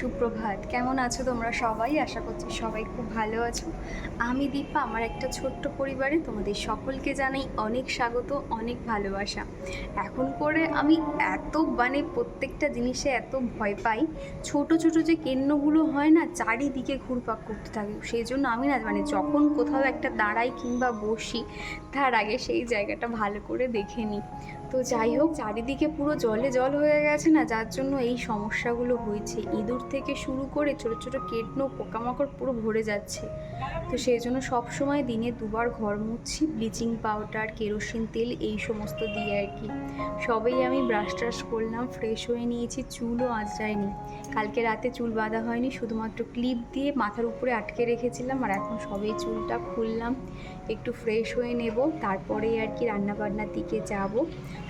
সুপ্রভাত। কেমন আছো তোমরা সবাই? আশা করছি সবাই খুব ভালো আছো। আমি দীপা, আমার একটা ছোট্ট পরিবারে তোমাদের সকলকে জানাই অনেক স্বাগত, অনেক ভালোবাসা। এখন করে আমি এত মানে প্রত্যেকটা জিনিসে এত ভয় পাই। ছোট ছোট যে কেন্দ্রগুলো হয় না, চারিদিকে ঘুরপাক করতে থাকে। সেই জন্য আমি না মানে যখন কোথাও একটা দাঁড়াই কিংবা বসি, তার আগে সেই জায়গাটা ভালো করে দেখে নিই। তো যাই হোক, চারিদিকে পুরো জলে জল হয়ে গেছে না, যার জন্য এই সমস্যাগুলো হয়েছে। ইঁদুর থেকে শুরু করে ছোট ছোট কেটনো পোকামাকড় পুরো ভরে যাচ্ছে। তো সেই জন্য সবসময় দিনে দুবার ঘর মুছছি, ব্লিচিং পাউডার, কেরোসিন তেল, এই সমস্ত দিয়ে আর কি। সবেই আমি ব্রাশ ট্রাশ করলাম, ফ্রেশ হয়ে নিয়েছি, চুলও আঁচড়ায়নি কালকে রাতে চুল বাঁধা হয়নি, শুধুমাত্র ক্লিপ দিয়ে মাথার উপরে আটকে রেখেছিলাম আর এখন সবেই চুলটা খুললাম। একটু ফ্রেশ হয়ে নেব, তারপরে আর কি রান্নাবান্নার দিকে যাব।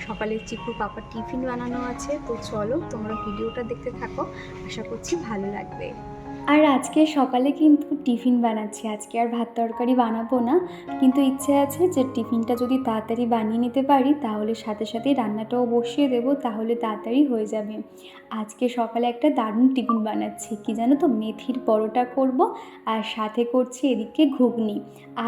সকালে চিকু পাপার টিফিন বানানো আছে, তো চলো তোমরা ভিডিওটা দেখতে থাকো, আশা করছি ভালো লাগবে। আর আজকে সকালে কিন্তু টিফিন বানাচ্ছি। আজকে আর ভাত তরকারি বানাবো না। কিন্তু ইচ্ছে আছে যে টিফিনটা যদি তাড়াতাড়ি বানিয়ে নিতে পারি, তাহলে সাথে সাথে রান্নাটাও বসিয়ে দেবো, তাহলে তাড়াতাড়ি হয়ে যাবে। আজকে সকালে একটা দারুণ টিফিন বানাচ্ছি। কি জানো তো? মেথির পরোটা করব আর সাথে করছি এদিকে ঘুগনি।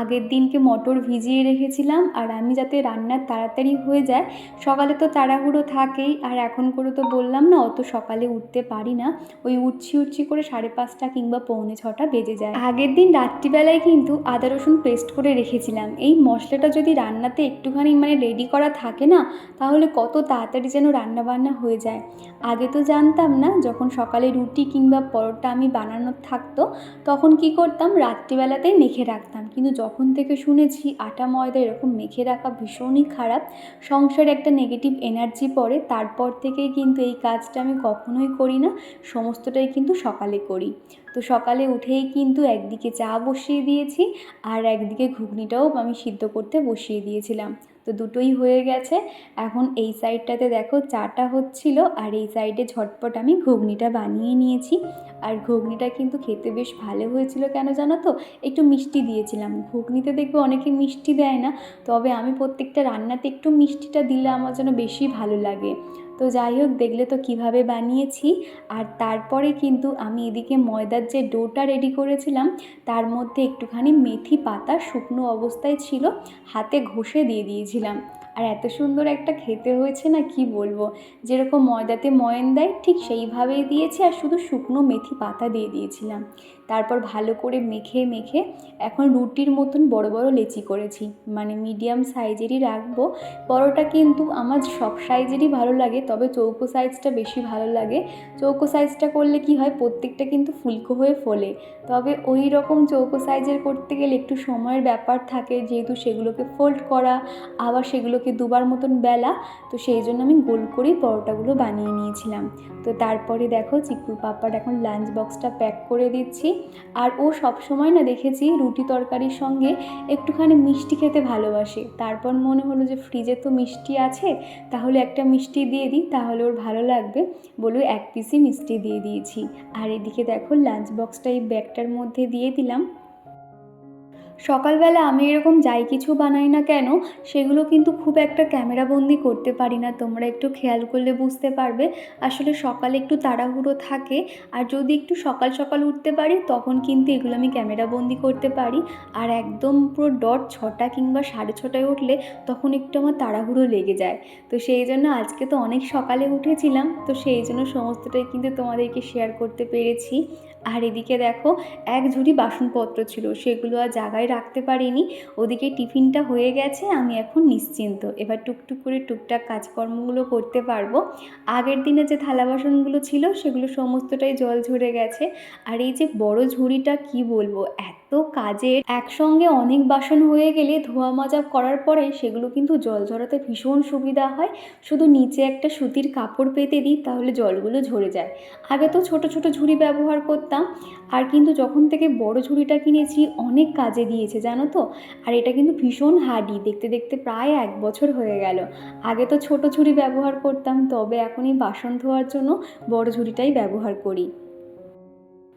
আগের দিনকে মটর ভিজিয়ে রেখেছিলাম আর আমি যাতে রান্নার তাড়াতাড়ি হয়ে যায়, সকালে তো তাড়াহুড়ো থাকেই। আর এখন করে তো বললাম না, অত সকালে উঠতে পারি না। ওই উঠছি উঠছি করে সাড়ে পাঁচটা কিংবা পৌনে ছটা বেজে যায়। আগের দিন রাত্রিবেলায় কিন্তু আদা রসুন পেস্ট করে রেখেছিলাম। এই মশলাটা যদি রান্নাতে একটুখানি মানে রেডি করা থাকে না, তাহলে কত তাড়াতাড়ি যেন রান্না বান্না হয়ে যায়। আগে তো জানতাম না, যখন সকালে রুটি কিংবা পরোটা আমি বানানোর থাকতো, তখন কি করতাম? রাত্রিবেলাতেই মেখে রাখতাম। কিন্তু যখন থেকে শুনেছি আটা ময়দা এরকম মেখে রাখা ভীষণই খারাপ, সংসারে একটা নেগেটিভ এনার্জি পড়ে, তারপর থেকেই কিন্তু এই কাজটা আমি কখনোই করি না, সমস্তটাই কিন্তু সকালে করি। তো সকালে উঠেই কিন্তু একদিকে চা বসিয়ে দিয়েছি আর একদিকে ঘুগনিটাও আমি সিদ্ধ করতে বসিয়ে দিয়েছিলাম। তো দুটোই হয়ে গেছে। এখন এই সাইডটাতে দেখো চাটা হচ্ছিল আর এই সাইডে ঝটপট আমি ঘুগনিটা বানিয়ে নিয়েছি। আর ঘুগনিটা কিন্তু খেতে বেশ ভালো হয়েছিল কেন জানো তো? একটু মিষ্টি দিয়েছিলাম। ঘুগনিতে দেখবে অনেকে মিষ্টি দেয় না। তবে আমি প্রত্যেকটা রান্নাতে একটু মিষ্টিটা দিলে আমার যেন বেশি ভালো লাগে। তো যাই হোক, দেখলে তো কীভাবে বানিয়েছি। আর তারপরে কিন্তু আমি এদিকে ময়দার যে ডোটা রেডি করেছিলাম, তার মধ্যে একটুখানি মেথি পাতা শুকনো অবস্থায় ছিল, হাতে ঘষে দিয়ে দিয়েছিলাম। আর এত সুন্দর একটা খেতে হয়েছে না, কি বলব? যেরকম ময়দাতে ময়ন দেয়, ঠিক সেইভাবেই দিয়েছি আর শুধু শুকনো মেথি পাতা দিয়ে দিয়েছিলাম। তারপর ভালো করে মেখে মেখে এখন রুটির মতন বড় বড় লেচি করেছি। মানে মিডিয়াম সাইজেরই রাখব। বড়টা কিন্তু আমার সব সাইজেরই ভালো লাগে, তবে চৌকো সাইজটা বেশি ভালো লাগে। চৌকো সাইজটা করলে কি হয়, প্রত্যেকটা কিন্তু ফুলকো হয়ে ফোলে। তবে ওই রকম চৌকো সাইজের করতে গেলে একটু সময়ের ব্যাপার থাকে, যেহেতু সেগুলোকে ফোল্ড করা, আবার সেগুলোকে দুবার মতন বেলা, তো সেই জন্য আমি গোল করেই পরোটাগুলো বানিয়ে নিয়েছিলাম। তো তারপরে দেখো চিকুর পাপার এখন লাঞ্চ বক্সটা প্যাক করে দিচ্ছি। আর ও সব সময় না দেখেছি রুটি তরকারির সঙ্গে একটুখানি মিষ্টি খেতে ভালোবাসে। তারপর মনে হলো যে ফ্রিজে তো মিষ্টি আছে, তাহলে একটা মিষ্টি দিয়ে দিই, তাহলে ওর ভালো লাগবে বলে এক পিসই মিষ্টি দিয়ে দিয়েছি। আর এদিকে দেখো লাঞ্চ বক্সটা এই ব্যাগটার মধ্যে দিয়ে দিলাম। সকালবেলা আমি এরকম যাই কিছু বানাই না কেন, সেগুলো কিন্তু খুব একটা ক্যামেরাবন্দি করতে পারি না। তোমরা একটু খেয়াল করলে বুঝতে পারবে। আসলে সকালে একটু তাড়াহুড়ো থাকে, আর যদি একটু সকাল সকাল উঠতে পারি, তখন কিন্তু এগুলো আমি ক্যামেরাবন্দি করতে পারি। আর একদম পুরো ডট ছটা কিংবা সাড়ে ছটায় উঠলে তখন একটু আমার তাড়াহুড়ো লেগে যায়। তো সেই জন্য আজকে তো অনেক সকালে উঠেছিলাম, তো সেই জন্য সমস্তটাই কিন্তু তোমাদেরকে শেয়ার করতে পেরেছি। আর এদিকে দেখো, এক ঝুড়ি বাসনপত্র ছিল, সেগুলো আর জায়গায় রাখতে পারিনি। ওদিকে টিফিনটা হয়ে গেছে, আমি এখন নিশ্চিন্ত। এবার টুকটুক করে টুকটাক কাজকর্মগুলো করতে পারব। আগের দিনে যে থালা বাসনগুলো ছিল, সেগুলো সমস্তটাই জল ঝরে গেছে। আর এই যে বড় ঝুড়িটা, কি বলব, এত কাজের। একসঙ্গে অনেক বাসন হয়ে গেলে ধোয়া মাজা করার পরে সেগুলো কিন্তু জল ঝরাতে ভীষণ সুবিধা হয়। শুধু নিচে একটা সুতির কাপড় পেতে দিই, তাহলে জলগুলো ঝরে যায়। আগে তো ছোট ছোট ঝুড়ি ব্যবহার করতাম। আর কিন্তু যখন থেকে বড় ঝুড়িটা কিনেছি, অনেক কাজে দিয়েছে, জানো তো? আর এটা কিন্তু ভীষণ হার্ডি দেখতে দেখতে প্রায় এক বছর হয়ে গেল। আগে তো ছোট ঝুড়ি ব্যবহার করতাম, তবে এখন এই বাসন ধোয়ার জন্য বড় ঝুড়িটাই ব্যবহার করি।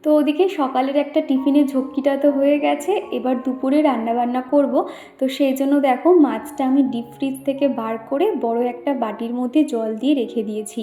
তো ওদিকে সকালের একটা টিফিনের ঝক্কিটা তো হয়ে গেছে, এবার দুপুরে রান্নাবান্না করব। তো সেই জন্য দেখো মাছটা আমি ডিপ ফ্রিজ থেকে বার করে বড় একটা বাটির মধ্যে জল দিয়ে রেখে দিয়েছি।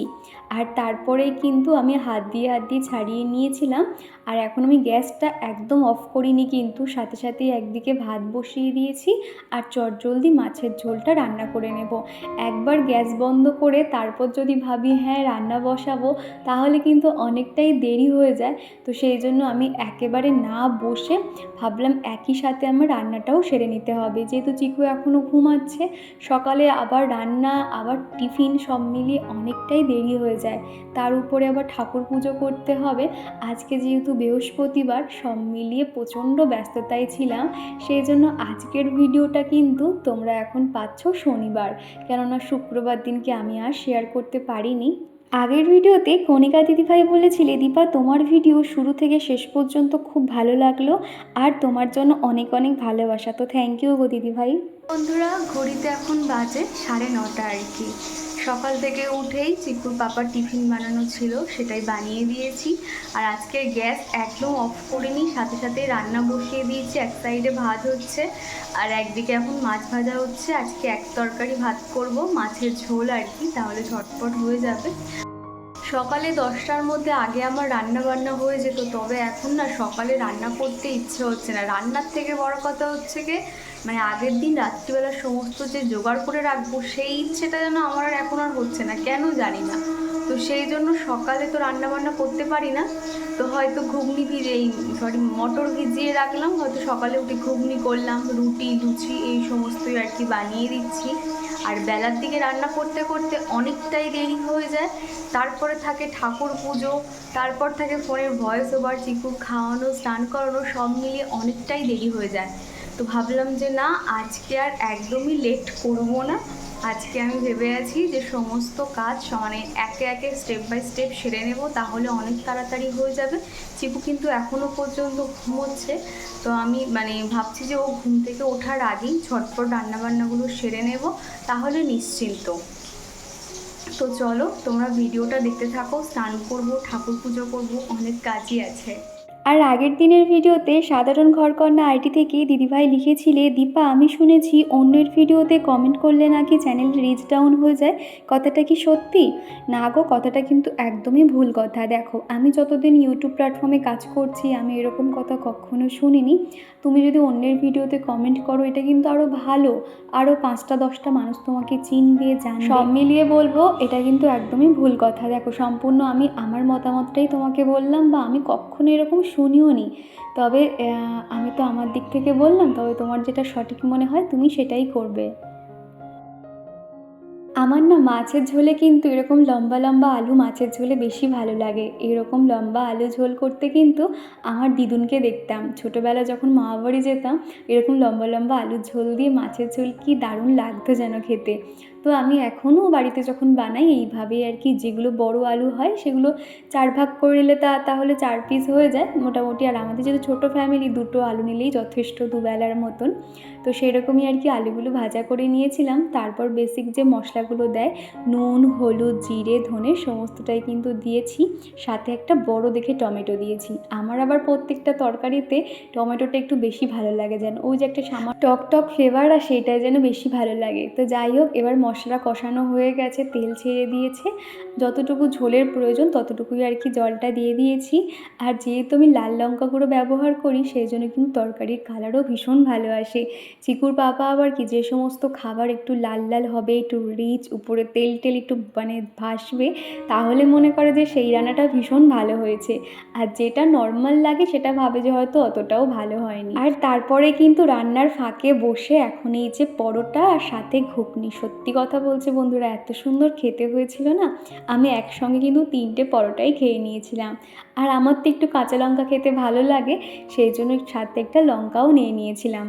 আর তারপরেই কিন্তু আমি হাত দিয়ে হাত দিয়ে ছাড়িয়ে নিয়েছিলাম। আর এখন আমি গ্যাসটা একদম অফ করিনি কিন্তু সাথে সাথে একদিকে ভাত বসিয়ে দিয়েছি আর চটজলদি মাছের ঝোলটা রান্না করে নেব। একবার গ্যাস বন্ধ করে তারপর যদি ভাবি হ্যাঁ রান্না বসাবো, তাহলে কিন্তু অনেকটাই দেরি হয়ে যায়। তো সেই জন্য আমি একেবারে না বসে ভাবলাম একই সাথে আমার রান্নাটাও সেরে নিতে হবে। যেহেতু চিকু এখনও ঘুমাচ্ছে, সকালে আবার রান্না, আবার টিফিন সব মিলিয়ে অনেকটাই দেরি হয়ে যায়। তার উপরে আবার ঠাকুর পুজো করতে হবে। আজকে যেহেতু বৃহস্পতিবার সব মিলিয়ে প্রচণ্ড ব্যস্ততায় ছিলাম সেই জন্য আজকের ভিডিওটা কিন্তু তোমরা এখন পাচ্ছ শনিবার। কেননা শুক্রবার দিনকে আমি আর শেয়ার করতে পারিনি। আগের ভিডিওতে কণিকা দিদিভাই বলেছিলে, দীপা, তোমার ভিডিও শুরু থেকে শেষ পর্যন্ত খুব ভালো লাগল আর তোমার জন্য অনেক অনেক ভালোবাসা। তো থ্যাংক ইউ গো দিদিভাই। বন্ধুরা, ঘড়িতে এখন বাজে সাড়ে নটা আর কি। সকাল থেকে উঠেই চিকুর পাপার টিফিন বানানো ছিল, সেটাই বানিয়ে দিয়েছি। আর আজকের গ্যাস একদম অফ করিনি, সাথে সাথে রান্না বসিয়ে দিয়েছি, এক সাইডে ভাত হচ্ছে। আর একদিকে এখন মাছ ভাজা হচ্ছে, আজকে এক তরকারি ভাত করব, মাছের ঝোল আর কি, তাহলে ঝটপট হয়ে যাবে। সকালে দশটার মধ্যে আগে আমার রান্না বান্না হয়ে যেত, তবে এখন না সকালে রান্না করতে ইচ্ছে হচ্ছে না। রান্নার থেকে বড় কথা হচ্ছে কি মানে আগের দিন রাত্রিবেলা সমস্ত যে জোগাড় করে রাখব, সেই ইচ্ছেটা যেন আমার আর এখন আর হচ্ছে না, কেন জানি না। তো সেই জন্য সকালে তো রান্না বান্না করতে পারি না, তো হয়তো ঘুগনি ভিজে, এই সরি মটর ভিজিয়ে রাখলাম, হয়তো সকালে উঠে ঘুগনি করলাম, রুটি, লুচি, এই সমস্তই আর কি বানিয়ে দিচ্ছি। আর বেলার দিকে রান্না করতে করতে অনেকটাই দেরি হয়ে যায়, তারপরে থাকে ঠাকুর পুজো, তারপর থাকে ফোনের ভয়েস ওভার চিকু খাওয়ানো, স্নান করানো, সব মিলিয়ে অনেকটাই দেরি হয়ে যায়। তো ভাবলাম যে না, আজকে আর একদমই লেট করব না। আজকে আমি ভেবে আছি যে সমস্ত কাজ মানে একে একে স্টেপ বাই স্টেপ সেরে নেব, তাহলে অনেক তাড়াতাড়ি হয়ে যাবে। চিকু কিন্তু এখনও পর্যন্ত ঘুমোচ্ছে। তো আমি মানে ভাবছি যে ও ঘুম থেকে ওঠার আগেই ঝটপট রান্নাবান্নাগুলো সেরে নেব, তাহলে নিশ্চিন্ত। তো চলো, তোমরা ভিডিওটা দেখতে থাকো, স্নান করব, ঠাকুর পুজো করব, অনেক কাজই আছে। আর আগের দিনের ভিডিওতে সাধারণ ঘরকন্যা আইটি থেকে দিদিভাই লিখেছিলে, দীপা, আমি শুনেছি অন্যের ভিডিওতে কমেন্ট করলে নাকি চ্যানেল রিচ ডাউন হয়ে যায়। কথাটা কি সত্যি? না গো, কথাটা কিন্তু একদমই ভুল কথা। দেখো, আমি যতদিন ইউটিউব প্ল্যাটফর্মে কাজ করছি, আমি এরকম কথা কখনো শুনিনি। তুমি যদি অন্যের ভিডিওতে কমেন্ট করো, এটা কিন্তু আরও ভালো। আরও পাঁচটা, দশটা মানুষ তোমাকে চিনবে, জানবে। সব মিলিয়ে বলব, এটা কিন্তু একদমই ভুল কথা। দেখো, সম্পূর্ণ আমি আমার মতামতটাই তোমাকে বললাম বা আমি কখনো এরকম শুনিও নি। তবে আমি তো আমার দিক থেকে বললাম, তবে তোমার যেটা সঠিক মনে হয় তুমি সেটাই করবে। আমার না মাছের ঝোলে কিন্তু এরকম লম্বা লম্বা আলু মাছের ঝোলে বেশি ভালো লাগে। এরকম লম্বা আলু ঝোল করতে কিন্তু আমার দিদুনকে দেখতাম। ছোটোবেলা যখন মা বাড়ি যেতাম, এরকম লম্বা লম্বা আলুর ঝোল দিয়ে মাছের ঝোল কি দারুণ লাগতো যেন খেতে। তো আমি এখনও বাড়িতে যখন বানাই এইভাবেই আর কি যেগুলো বড় আলু হয়, সেগুলো চার ভাগ করে নিলে তা, তাহলে চার পিস হয়ে যায় মোটামুটি। আর আমাদের যেহেতু ছোটো ফ্যামিলি দুটো আলু নিলেই যথেষ্ট দুবেলার মতন। তো সেরকমই আর কি আলুগুলো ভাজা করে নিয়েছিলাম। তারপর বেসিক যে মশলাগুলো দেয়, নুন, হলুদ, জিরে, ধনে, সমস্তটাই কিন্তু দিয়েছি। সাথে একটা বড় দেখে টমেটো দিয়েছি। আমার আবার প্রত্যেকটা তরকারিতে টমেটোটা একটু বেশি ভালো লাগে যেন। ওই যে একটা সামা টক টক ফ্লেভার আর সেটাই যেন বেশি ভালো লাগে। তো যাই হোক, এবার মশলা কষানো হয়ে গেছে, তেল ছেড়ে দিয়েছে। যতটুকু ঝোলের প্রয়োজন ততটুকুই আর কি জলটা দিয়ে দিয়েছি। আর যেহেতু আমি লাল লঙ্কা গুঁড়ো ব্যবহার করি সেই জন্য কিন্তু তরকারির কালারও ভীষণ ভালো আসে। চিকুর পাপা আবার কি, যে সমস্ত খাবার একটু লাল লাল হবে, একটু রিচ, উপরে তেল টেল একটু মানে ভাসবে, তাহলে মনে করে যে সেই রান্নাটা ভীষণ ভালো হয়েছে। আর যেটা নর্মাল লাগে, সেটা ভাবে যে হয়তো অতটাও ভালো হয়নি। আর তারপরে কিন্তু রান্নার ফাঁকে বসে এখন এই যে পরোটা আর সাথে ঘুগনি, সত্যি কথা বলছে বন্ধুরা, এত সুন্দর খেতে হয়েছিল না? আমি একসঙ্গে কিন্তু তিনটে পরোটাই খেয়ে নিয়েছিলাম। আর আমার তো একটু কাঁচা লঙ্কা খেতে ভালো লাগে, সেই জন্য সাথে একটা লঙ্কাও নিয়ে নিয়েছিলাম।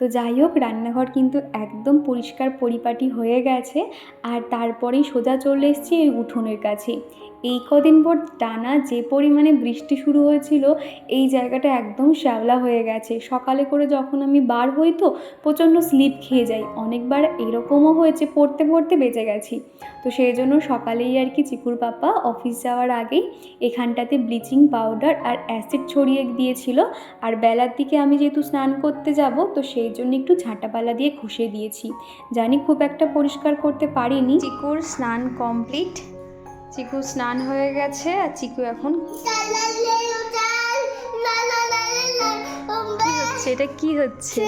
তো যাই হোক, রান্নাঘর কিন্তু একদম পরিষ্কার পরিপাটি হয়ে গেছে আর তারপরেই সোজা চলে এসেছি এই উঠোনের কাছে। এই কদিন পর টানা যে পরিমাণে বৃষ্টি শুরু হয়েছিল, এই জায়গাটা একদম শ্যাওলা হয়ে গেছে। সকালে করে যখন আমি বার হই তো, প্রচণ্ড স্লিপ খেয়ে যাই। অনেকবার এরকমও হয়েছে, পড়তে পড়তে বেঁচে গেছি। তো সেই জন্য সকালেই আর কি চিকুর পাপা অফিস যাওয়ার আগেই এখানটাতে ব্লিচিং পাউডার আর অ্যাসিড ছড়িয়ে দিয়েছিল। আর বেলার দিকে আমি যেহেতু স্নান করতে যাব, তো সেই জন্য একটু ঝাঁটাপালা দিয়ে ঘষে দিয়েছি। জানি খুব একটা পরিষ্কার করতে পারিনি। চিকুর স্নান কমপ্লিট। চিকু স্নান হয়ে গেছে আর চিকু এখন এটা কি হচ্ছে?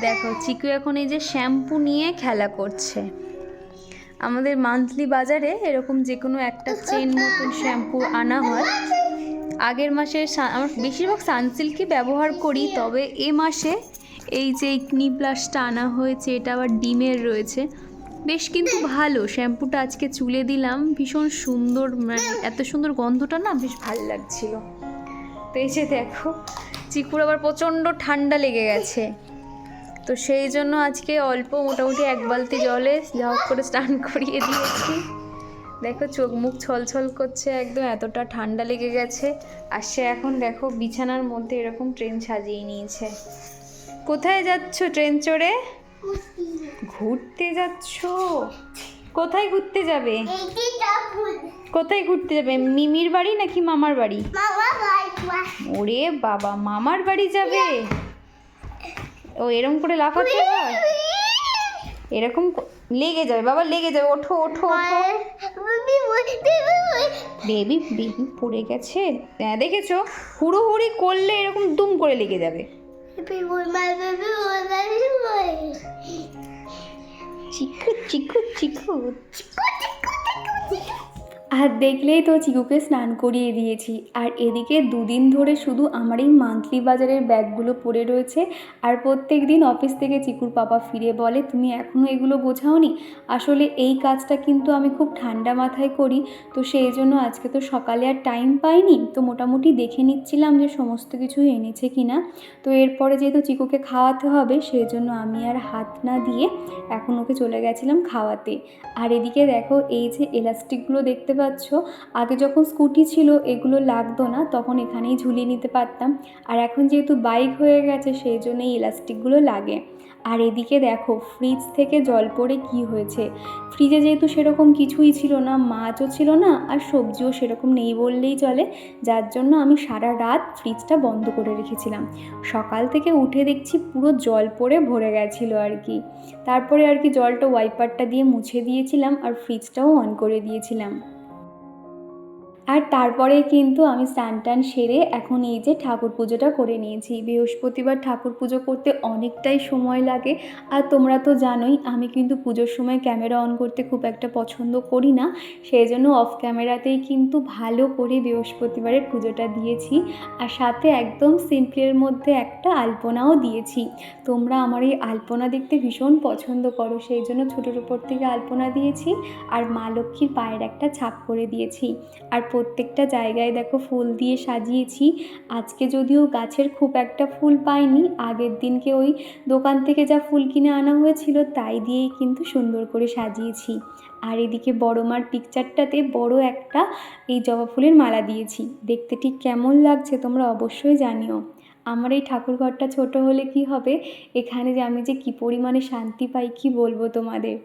দেখো, চিকু এখন এই যে শ্যাম্পু নিয়ে খেলা করছে। আমাদের মান্থলি বাজারে এরকম যে কোনো একটা চেন মতন শ্যাম্পু আনা হয়। আগের মাসে আমার বেশিরভাগ সানসিল্কই ব্যবহার করি, তবে এ মাসে এই যে ক্নি প্লাসটা আনা হয়েছে, এটা আবার ডিমের রয়েছে। বেশ কিন্তু ভালো, শ্যাম্পুটা আজকে চুলে দিলাম, ভীষণ সুন্দর মানে এত সুন্দর গন্ধটা না বেশ ভালো লাগছিল। তো এই যে দেখো, চিকুর আবার প্রচণ্ড ঠান্ডা লেগে গেছে। তো সেই জন্য আজকে অল্প মোটামুটি এক বালতি জলে যা করে স্নান করিয়ে দিয়েছি। দেখো চোখ মুখ ছলছল করছে একদম, এতটা ঠান্ডা লেগে গেছে। আর সে এখন দেখো বিছানার মধ্যে এরকম ট্রেন সাজিয়ে নিয়েছে। কোথায় যাচ্ছ ট্রেন চড়ে? ঘুরতে যাচ্ছ? কোথায় ঘুরতে যাবে? কোথায় ঘুরতে যাবে? মিমির বাড়ি নাকি মামার বাড়ি? ওরে বাবা, মামার বাড়ি যাবে? ও এরকম করে আবার? এরকম লেগে যাবে, বাবা লেগে যাবে। ওঠো ওঠো ওঠো। বেবি বেবি পড়ে গেছে? হ্যাঁ দেখেছ? হুড়োহুড়ি করলে এরকম দুম করে লেগে যাবে। চিকু চিকু চিকু আর দেখলেই তো চিকুকে স্নান করিয়ে দিয়েছি। আর এদিকে দুদিন ধরে শুধু আমার এই মান্থলি বাজারের ব্যাগগুলো পড়ে রয়েছে। আর প্রত্যেক দিন অফিস থেকে চিকুর পাপা ফিরে বলে, তুমি এখনও এগুলো বোঝাওনি আসলে এই কাজটা কিন্তু আমি খুব ঠান্ডা মাথায় করি। তো সেই জন্য আজকে তো সকালে আর টাইম পাইনি। তো মোটামুটি দেখে নিচ্ছিলাম যে সমস্ত কিছু এনেছে কি না তো এরপরে যেহেতু চিকুকে খাওয়াতে হবে, সেই জন্য আমি আর হাত না দিয়ে এখন ওকে চলে গেছিলাম খাওয়াতে। আর এদিকে দেখো, এই যে এলাস্টিকগুলো দেখতে পাচ্ছ। আগে যখন স্কুটি ছিল, এগুলো লাগতো না, তখন এখানেই ঝুলিয়ে নিতে পারতাম। আর এখন যেহেতু বাইক হয়ে গেছে, সেই জন্য এই এলাস্টিকগুলো লাগে। আর এদিকে দেখো, ফ্রিজ থেকে জল পড়ে কি হয়েছে। ফ্রিজে যেহেতু সেরকম কিছুই ছিল না, মাছও ছিল না, আর সবজিও সেরকম নেই বললেই চলে। যার জন্য আমি সারা রাত ফ্রিজটা বন্ধ করে রেখেছিলাম। সকাল থেকে উঠে দেখছি পুরো জল পড়ে ভরে গেছিল আর কি। তারপরে আর কি জলটা ওয়াইপারটা দিয়ে মুছে দিয়েছিলাম, আর ফ্রিজটাও অন করে দিয়েছিলাম। আর তারপরে কিন্তু আমি স্নান টান সেরে এখন এই যে ঠাকুর পুজোটা করে নিয়েছি। বৃহস্পতিবার ঠাকুর পুজো করতে অনেকটাই সময় লাগে। আর তোমরা তো জানোই, আমি কিন্তু পুজোর সময় ক্যামেরা অন করতে খুব একটা পছন্দ করি না। সেই জন্য অফ ক্যামেরাতেই কিন্তু ভালো করে বৃহস্পতিবারের পুজোটা দিয়েছি। আর সাথে একদম সিম্পলের মধ্যে একটা আলপনাও দিয়েছি। তোমরা আমার এই আলপনা দেখতে ভীষণ পছন্দ করো। সেই জন্য ছোটোর উপর থেকে আলপনা দিয়েছি। আর মা লক্ষ্মীর পায়ের একটা ছাপ করে দিয়েছি। আর প্রত্যেকটা জায়গায় দেখো ফুল দিয়ে সাজিয়েছি। আজকে যদিও গাছের খুব একটা ফুল পাইনি, আগের দিনকে ওই দোকান থেকে যা ফুল কিনে আনা হয়েছিল তাই দিয়েই কিন্তু সুন্দর করে সাজিয়েছি। আর এদিকে বড় মার পিকচারটাতে বড় একটা এই জবা ফুলের মালা দিয়েছি। দেখতে ঠিক কেমন লাগছে তোমরা অবশ্যই জানিও। আমার এই ঠাকুরঘরটা ছোট হলে কি হবে? এখানে যে আমি যে কী পরিমাণে শান্তি পাই কি বলব তোমাদের?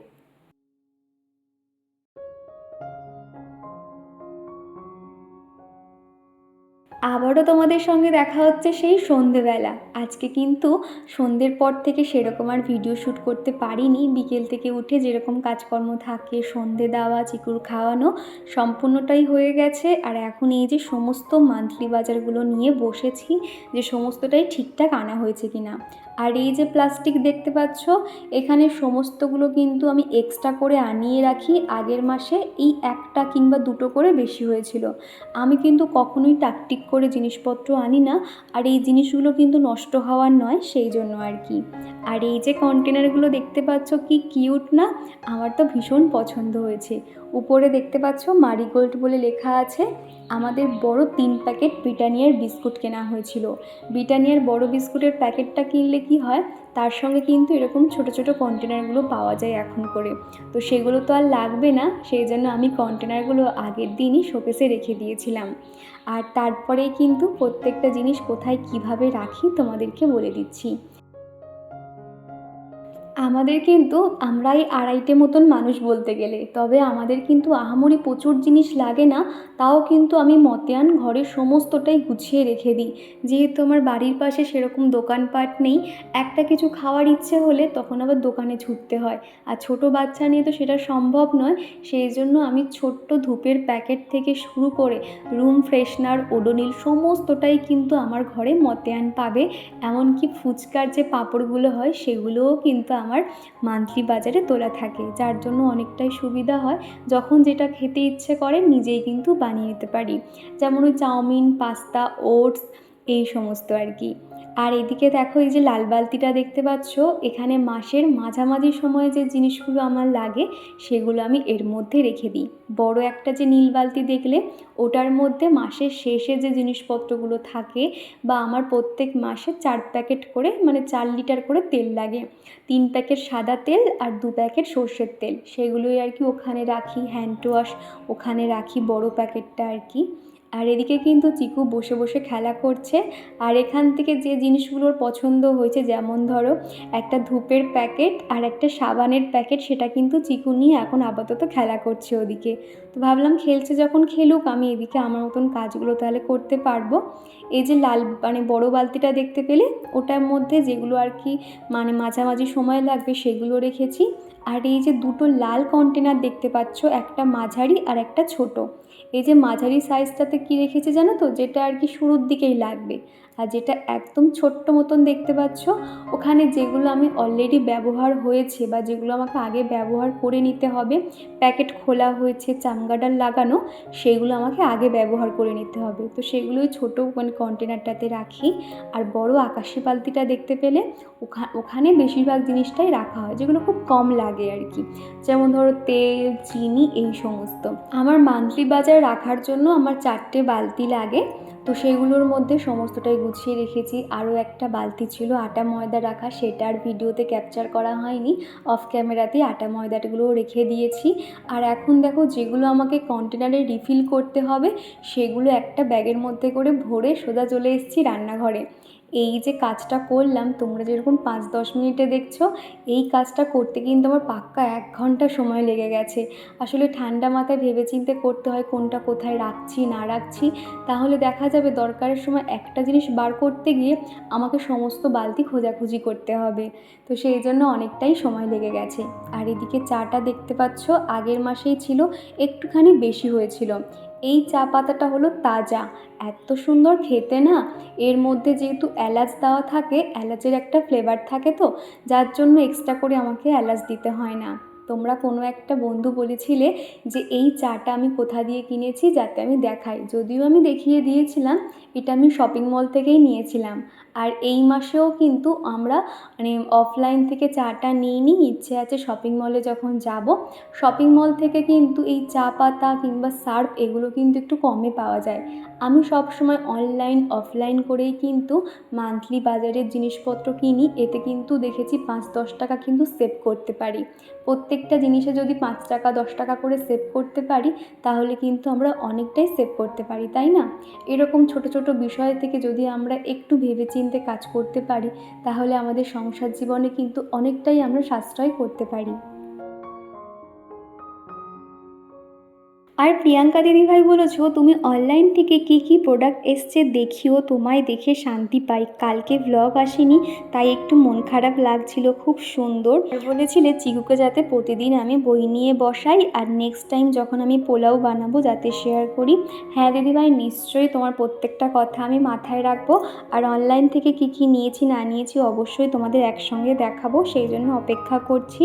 আবারও তোমাদের সঙ্গে দেখা হচ্ছে সেই সন্ধেবেলা। আজকে কিন্তু সন্ধ্যের পর থেকে সেরকম আর ভিডিও শ্যুট করতে পারিনি। বিকেল থেকে উঠে যেরকম কাজকর্ম থাকে, সন্ধে দেওয়া, চিকুর খাওয়ানো, সম্পূর্ণটাই হয়ে গেছে। আর এখন এই যে সমস্ত মান্থলি বাজারগুলো নিয়ে বসেছি, যে সমস্তটাই ঠিকঠাক আনা হয়েছে কিনা। আর এই যে প্লাস্টিক দেখতে পাচ্ছ, এখানে সমস্তগুলো কিন্তু আমি এক্সট্রা করে আনিয়ে রাখি। আগের মাসে এই একটা কিংবা দুটো করে বেশি হয়েছিল। আমি কিন্তু কখনোই টাকটিক করে জিনিসপত্র আনি না। আর এই জিনিসগুলো কিন্তু নষ্ট হওয়ার নয়, সেই জন্য আর কি। আর এই যে কন্টেনারগুলো দেখতে পাচ্ছ, কি কিউট না? আমার তো ভীষণ পছন্দ হয়েছে। উপরে দেখতে পাচ্ছ মারিগোল্ড বলে লেখা আছে। আমাদের বড় তিন প্যাকেট ব্রিটানিয়ার বিস্কুট কেনা হয়েছিল। ব্রিটানিয়ার বড় বিস্কুটের প্যাকেটটা কিনলে কি হয়? তার সঙ্গে কিন্তু এরকম ছোট ছোট কন্টেনারগুলো পাওয়া যায় এখন করে। তো সেগুলো তো আর লাগবে না, সেই জন্য আমি কন্টেনারগুলো আগের দিনই শোকেসে রেখে দিয়েছিলাম। আর তারপরেই কিন্তু প্রত্যেকটা জিনিস কোথায় কীভাবে রাখি তোমাদেরকে বলে দিচ্ছি। আমাদের কিন্তু আমরাই আড়াইটে মতন মানুষ বলতে গেলে। তবে আমাদের কিন্তু আহামরি প্রচুর জিনিস লাগে না, তাও কিন্তু আমি মতিয়ান ঘরের সমস্তটাই গুছিয়ে রেখে দিই। যেহেতু আমার বাড়ির পাশে সেরকম দোকানপাট নেই, একটা কিছু খাওয়ার ইচ্ছে হলে তখন আবার দোকানে ছুটতে হয়। আর ছোট বাচ্চা নিয়ে তো সেটা সম্ভব নয়, সেই জন্য আমি ছোট্ট ধূপের প্যাকেট থেকে শুরু করে রুম ফ্রেশনার, ওডোনিল সমস্তটাই কিন্তু আমার ঘরে মতিয়ান পাবে। এমনকি ফুচকার যে পাঁপড়গুলো হয়, সেগুলোও কিন্তু আমার মান্থলি বাজারে তোলা থাকে। যার জন্য অনেকটাই সুবিধা হয়। যখন যেটা খেতে ইচ্ছে করে, নিজেই কিন্তু বানিয়ে নিতে পারি। যেমন ওই চাউমিন, পাস্তা, ওটস, এই সমস্ত আর কি। আর এদিকে দেখো এই যে লাল বালতিটা দেখতে পাচ্ছ, এখানে মাসের মাঝামাঝি সময়ে যে জিনিসগুলো আমার লাগে সেগুলো আমি এর মধ্যে রেখে দিই। বড় একটা যে নীল বালতি দেখলে, ওটার মধ্যে মাসের শেষে যে জিনিসপত্রগুলো থাকে বা আমার প্রত্যেক মাসে চার প্যাকেট করে মানে চার লিটার করে তেল লাগে। তিন প্যাকেট সাদা তেল আর দু প্যাকেট সর্ষের তেল। সেগুলোই আর কি ওখানে রাখি, হ্যান্ড ওয়াশ ওখানে রাখি বড় প্যাকেটটা আর কি। আর এদিকে কিন্তু চিকু বসে বসে খেলা করছে। আর এখান থেকে যে জিনিসগুলোর পছন্দ হয়েছে, যেমন ধরো একটা ধূপের প্যাকেট আর একটা সাবানের প্যাকেট, সেটা কিন্তু চিকু নিয়ে এখন আপাতত খেলা করছে ওদিকে। তো ভাবলাম খেলছে যখন খেলুক, আমি এদিকে আমার মতন কাজগুলো তাহলে করতে পারব। এই যে লাল মানে বড় বালতিটা দেখতে পেলে, ওটার মধ্যে যেগুলো আর কি মানে মাঝামাঝি সময় লাগবে, সেগুলো রেখেছি। আর এই যে দুটো লাল কন্টেনার দেখতে পাচ্ছ, একটা মাঝারি আর একটা ছোট। এই যে মাঝারি সাইজটাতে কি রেখেছে জানো তো? যেটা আর কি শুরুর দিকেই লাগবে। আর যেটা একদম ছোট্ট মতন দেখতে পাচ্ছ, ওখানে যেগুলো আমি অলরেডি ব্যবহার হয়েছে বা যেগুলো আমাকে আগে ব্যবহার করে নিতে হবে, প্যাকেট খোলা হয়েছে, চামগাডার লাগানো, সেগুলো আমাকে আগে ব্যবহার করে নিতে হবে। তো সেগুলোই ছোটো মানে কন্টেনারটাতে রাখি। আর বড় আকাশি বালতিটা দেখতে পেলে, ওখা, ওখানে বেশিরভাগ জিনিসটাই রাখা হয়, যেগুলো খুব কম লাগে আর কি। যেমন ধরো তেল, চিনি, এই সমস্ত। আমার মান্থলি বাজার রাখার জন্য আমার চারটে বালতি লাগে। তো সেইগুলোর মধ্যে সমস্তটাই গুছিয়ে রেখেছি। আরও একটা বালতি ছিল আটা ময়দা রাখা, সেটা আর ভিডিওতে ক্যাপচার করা হয়নি। অফ ক্যামেরাতে আটা ময়দাগুলোও রেখে দিয়েছি। আর এখন দেখো যেগুলো আমাকে কন্টেনারে রিফিল করতে হবে, সেগুলো একটা ব্যাগের মধ্যে করে ভরে সোজা চলে এসেছি রান্নাঘরে। এই যে কাজটা করলাম, তোমরা যেরকম পাঁচ দশ মিনিটে দেখছ, এই কাজটা করতে কিন্তু আমার পাক্কা এক ঘণ্টা সময় লেগে গেছে। আসলে ঠান্ডা মাথায় ভেবেচিন্তে করতে হয়, কোনটা কোথায় রাখছি, না রাখছি। তাহলে দেখা যাবে দরকারের সময় একটা জিনিস বার করতে গিয়ে আমাকে সমস্ত বালতি খোঁজাখুঁজি করতে হবে। তো সেই জন্য অনেকটাই সময় লেগে গেছে। আর এদিকে চাটা দেখতে পাচ্ছ, আগের মাসেই ছিল, একটুখানি বেশি হয়েছিল। এই চা পাতাটা হলো তাজা। এত সুন্দর খেতে না? এর মধ্যে যেহেতু এলাচ দেওয়া থাকে, এলাচের একটা ফ্লেভার থাকে তো, যার জন্য এক্সট্রা করে আমাকে এলাচ দিতে হয় না। তোমরা কোনো একটা বন্ধু বলেছিলে যে এই চাটা আমি কোথা দিয়ে কিনেছি যাতে আমি দেখাই। যদিও আমি দেখিয়ে দিয়েছিলাম, এটা আমি শপিং মল থেকেই নিয়েছিলাম। আর এই মাসেও কিন্তু আমরা মানে অফলাইন থেকে চাটা নিয়ে নিই, ইচ্ছে আছে শপিং মলে যখন যাব। শপিং মল থেকে কিন্তু এই চা পাতা কিংবা সার্ফ এগুলো কিন্তু একটু কমে পাওয়া যায়। আমি সব সময় অনলাইন অফলাইন করেই কিন্তু মান্থলি বাজারের জিনিসপত্র কিনি, এতে কিন্তু দেখেছি পাঁচ দশ টাকা কিন্তু সেভ করতে পারি। প্রত্যেকটা জিনিসে যদি পাঁচ টাকা, দশ টাকা করে সেভ করতে পারি, তাহলে কিন্তু আমরা অনেকটাই সেভ করতে পারি, তাই না? এরকম ছোট ছোট বিষয় থেকে যদি আমরা একটু ভেবেচিন্তে কাজ করতে পারি, তাহলে আমাদের সংসার জীবনে কিন্তু অনেকটাই আমরা সাশ্রয় করতে পারি। আর প্রিয়াঙ্কা দিদিভাই বলেছ, তুমি অনলাইন থেকে কি কি প্রোডাক্ট এসছে দেখিও, তোমায় দেখে শান্তি পাই। কালকে ভ্লগ আসেনি, তাই একটু মন খারাপ লাগছিল, খুব সুন্দর। বলেছিলে চিকুকে যাতে প্রতিদিন আমি বই নিয়ে বসাই, আর নেক্সট টাইম যখন আমি পোলাও বানাবো, যাতে শেয়ার করি। হ্যাঁ দিদিভাই, নিশ্চয়ই তোমার প্রত্যেকটা কথা আমি মাথায় রাখব। আর অনলাইন থেকে কি কি নিয়েছি, না নিয়েছি, অবশ্যই তোমাদের একসঙ্গে দেখাবো, সেই জন্য অপেক্ষা করছি।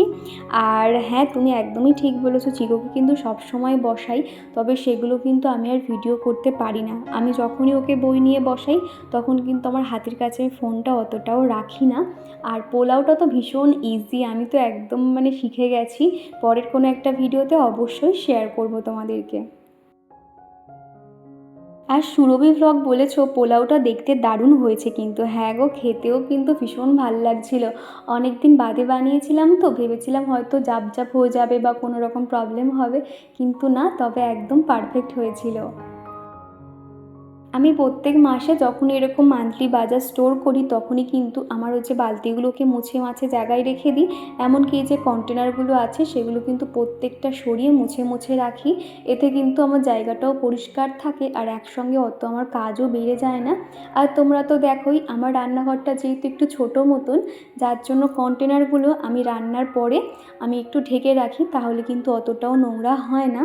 আর হ্যাঁ তুমি একদমই ঠিক বলেছ চিকুকে কিন্তু সবসময় বসাই। তবে সেগুলো কিন্তু আমি আর ভিডিও করতে পারি না। আমি যখনই ওকে বই নিয়ে বসাই, তখন কিন্তু আমার হাতের কাছে ফোনটা অতটাও রাখি না। আর পোলাওটা তো ভীষণ ইজি আমি তো একদম মানে শিখে গেছি। পরের কোনো একটা ভিডিওতে অবশ্যই শেয়ার করব তোমাদেরকে। আর সুরভি ভ্লগ বলেছ, পোলাওটা দেখতে দারুণ হয়েছে কিন্তু। হ্যাঁ গো, খেতেও কিন্তু ভীষণ ভালো লাগছিল। অনেক দিন বাদে বানিয়েছিলাম তো, ভেবেছিলাম হয়তো জাপ জাপ হয়ে যাবে বা কোনো রকম প্রবলেম হবে, কিন্তু না, তবে একদম পারফেক্ট হয়েছিল। আমি প্রত্যেক মাসে যখন এরকম মান্থলি বাজার স্টোর করি, তখনই কিন্তু আমার হচ্ছে বালতিগুলোকে মুছে মাছে জায়গায় রেখে দিই। এমনকি এই যে কন্টেনারগুলো আছে, সেগুলো কিন্তু প্রত্যেকটা সরিয়ে মুছে মুছে রাখি। এতে কিন্তু আমার জায়গাটাও পরিষ্কার থাকে আর একসঙ্গে অত আমার কাজও বেড়ে যায় না। আর তোমরা তো দেখোই, আমার রান্নাঘরটা যেহেতু একটু ছোটো মতন, যার জন্য কন্টেনারগুলো আমি রান্নার পরে আমি একটু ঢেকে রাখি, তাহলে কিন্তু অতটাও নোংরা হয় না।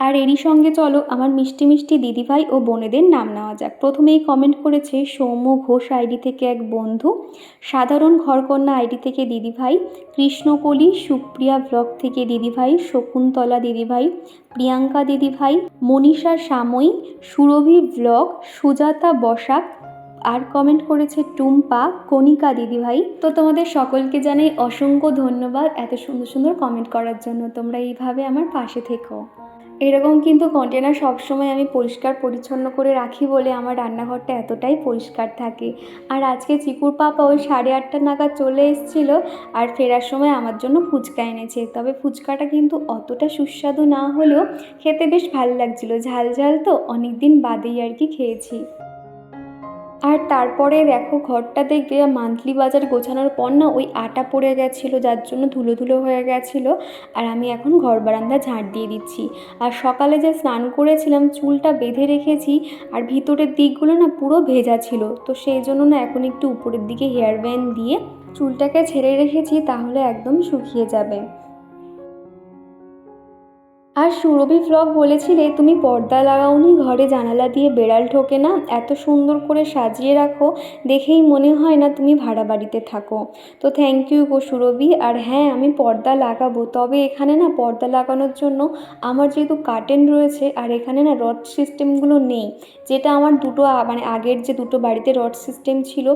আর এরই সঙ্গে চলো আমার মিষ্টি মিষ্টি দিদিভাই ও বোনেদের নাম নেওয়া যাক। প্রথমেই কমেন্ট করেছে সৌম্য ঘোষ আইডি থেকে এক বন্ধু, সাধারণ ঘরকন্যা আইডি থেকে দিদিভাই, কৃষ্ণকলি সুপ্রিয়া ব্লগ থেকে দিদিভাই, শকুন্তলা দিদিভাই, প্রিয়াঙ্কা দিদিভাই, মনীষা সাময়ী, সুরভি ব্লগ, সুজাতা বসাক, আর কমেন্ট করেছে টুম্পা, কণিকা দিদিভাই। তো তোমাদের সকলকে জানাই অসংখ্য ধন্যবাদ এত সুন্দর সুন্দর কমেন্ট করার জন্য। তোমরা এইভাবে আমার পাশে থেকো। এরকম কিন্তু কন্টেনার সবসময় আমি পরিষ্কার পরিচ্ছন্ন করে রাখি বলে আমার রান্নাঘরটা এতটাই পরিষ্কার থাকে। আর আজকে চিকুর পাপা ওই সাড়ে আটটা নাগাদ চলে এসেছিল আর ফেরার সময় আমার জন্য ফুচকা এনেছে। তবে ফুচকাটা কিন্তু অতটা সুস্বাদু না হলেও খেতে বেশ ভালো লাগছিল। ঝাল ঝাল তো অনেক দিন বাদেই আর কি খেয়েছি। আর তারপরে দেখো ঘরটা দেখবে মান্থলি বাজার গোছানোর পর না ওই আটা পড়ে গেছিল, যার জন্য ধুলো ধুলো হয়ে গেছিল। আর আমি এখন ঘর বারান্দা ঝাঁট দিয়ে দিচ্ছি। আর সকালে যে স্নান করেছিলাম, চুলটা বেঁধে রেখেছি আর ভিতরের দিকগুলো না পুরো ভেজা ছিল। তো সেই জন্য না এখন একটু উপরের দিকে হেয়ার ব্যান্ড দিয়ে চুলটাকে ছেড়ে রেখেছি, তাহলে একদম শুকিয়ে যাবে। আর সুরভি ফ্লগ বলেছিলে, তুমি পর্দা লাগাওনি, ঘরে জানালা দিয়ে বেড়াল ঢোকে না? এত সুন্দর করে সাজিয়ে রাখো, দেখেই মনে হয় না তুমি ভাড়া বাড়িতে থাকো। তো থ্যাংক ইউ গো সুরভি। আর হ্যাঁ আমি পর্দা লাগাবো, তবে এখানে না পর্দা লাগানোর জন্য আমার যেহেতু কার্টেন রয়েছে, আর এখানে না রড সিস্টেমগুলো নেই, যেটা আমার দুটো মানে আগের যে দুটো বাড়িতে রড সিস্টেম ছিল,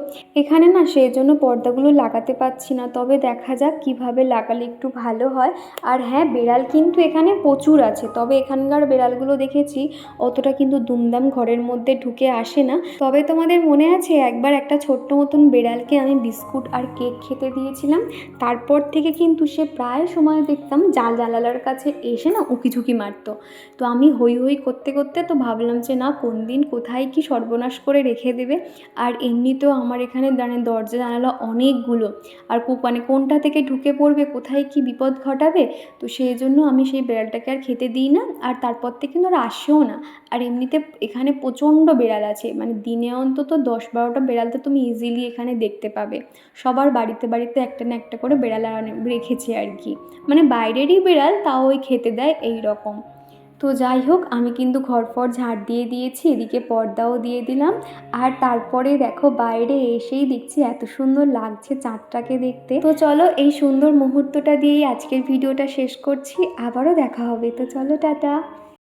এখানে না সেই জন্য পর্দাগুলো লাগাতে পারছি না। তবে দেখা যাক কীভাবে লাগালে একটু ভালো হয়। আর হ্যাঁ বেড়াল কিন্তু এখানে প্রচুর আছে, তবে এখানকার বেড়ালগুলো দেখেছি অতটা কিন্তু দুমদাম ঘরের মধ্যে ঢুকে আসে না। তবে তোমাদের মনে আছে একবার একটা ছোট্ট মতন বেড়ালকে আমি বিস্কুট আর কেক খেতে দিয়েছিলাম, তারপর থেকে কিন্তু সে প্রায় সময় দেখতাম জাল জানালার কাছে এসে না উঁকিঝুঁকি মারতো। তো আমি হই হই করতে করতে তো ভাবলাম যে না, কোন দিন কোথায় কি সর্বনাশ করে রেখে দেবে? আর এমনিতেও আমার এখানে মানে দরজা জানালা অনেকগুলো, আর মানে কোনটা থেকে ঢুকে পড়বে, কোথায় কি বিপদ ঘটাবে? তো সেই জন্য আমি সেই বেড়ালটাকে আর খেতে দিই না, আর তারপর থেকে কিন্তু ওরা আসেও না। আর এমনিতে এখানে প্রচণ্ড বেড়াল আছে মানে দিনে অন্তত দশ বারোটা বেড়াল তো তুমি ইজিলি এখানে দেখতে পাবে। সবার বাড়িতে বাড়িতে একটা না একটা করে বেড়াল রেখেছে আর কি। মানে বাইরেরই বেড়াল তাও ওই খেতে দেয় এই রকম তো যাই হোক, আমি কিন্তু ঘর ফর ঝাড় দিয়ে দিয়েছি, এদিকে পর্দাও দিয়ে দিলাম। আর তারপরে দেখো বাইরে এসেই দেখছি এত সুন্দর লাগছে চাঁদটাকে দেখতে। তো চলো এই সুন্দর মুহূর্তটা দিয়েই আজকের ভিডিওটা শেষ করছি, আবারও দেখা হবে। তো চলো, টাটা।